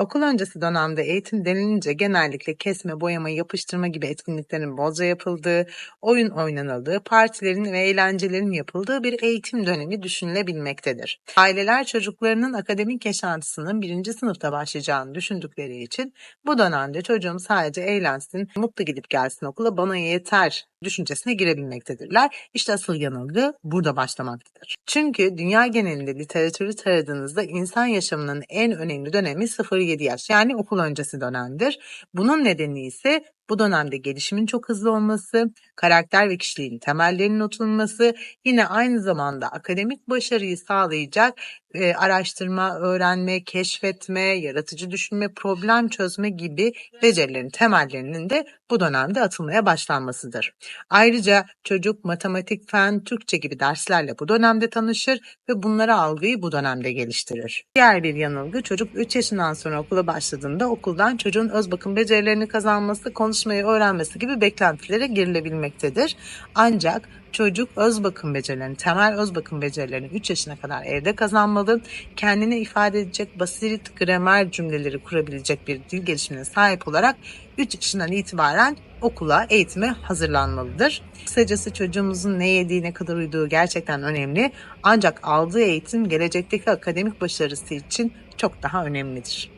Okul öncesi dönemde eğitim denilince genellikle kesme, boyama, yapıştırma gibi etkinliklerin bolca yapıldığı, oyun oynanıldığı, partilerin ve eğlencelerin yapıldığı bir eğitim dönemi düşünülebilmektedir. Aileler çocuklarının akademik yaşantısının birinci sınıfta başlayacağını düşündükleri için bu dönemde çocuğum sadece eğlensin, mutlu gidip gelsin okula bana yeter düşüncesine girebilmektedirler. İşte asıl yanılgı burada başlamaktadır. Çünkü dünya genelinde literatürü taradığınızda insan yaşamının en önemli dönemi 0-7 yaş yani okul öncesi dönemdir. Bunun nedeni ise bu dönemde gelişimin çok hızlı olması, karakter ve kişiliğin temellerinin oturması, yine aynı zamanda akademik başarıyı sağlayacak e, araştırma, öğrenme, keşfetme, yaratıcı düşünme, problem çözme gibi becerilerin temellerinin de bu dönemde atılmaya başlanmasıdır. Ayrıca çocuk matematik, fen, Türkçe gibi derslerle bu dönemde tanışır ve bunlara algıyı bu dönemde geliştirir. Diğer bir yanılgı çocuk 3 yaşından sonra okula başladığında okuldan çocuğun öz bakım becerilerini kazanması, konuşmayı öğrenmesi gibi beklentilere girilebilmektedir. Ancak çocuk öz bakım becerilerini, temel öz bakım becerilerini 3 yaşına kadar evde kazanmalı. Kendini ifade edecek basit gramer cümleleri kurabilecek bir dil gelişimine sahip olarak 3 yaşından itibaren okula, eğitime hazırlanmalıdır. Kısacası çocuğumuzun ne yediği, ne kadar uyuduğu gerçekten önemli. Ancak aldığı eğitim gelecekteki akademik başarısı için çok daha önemlidir.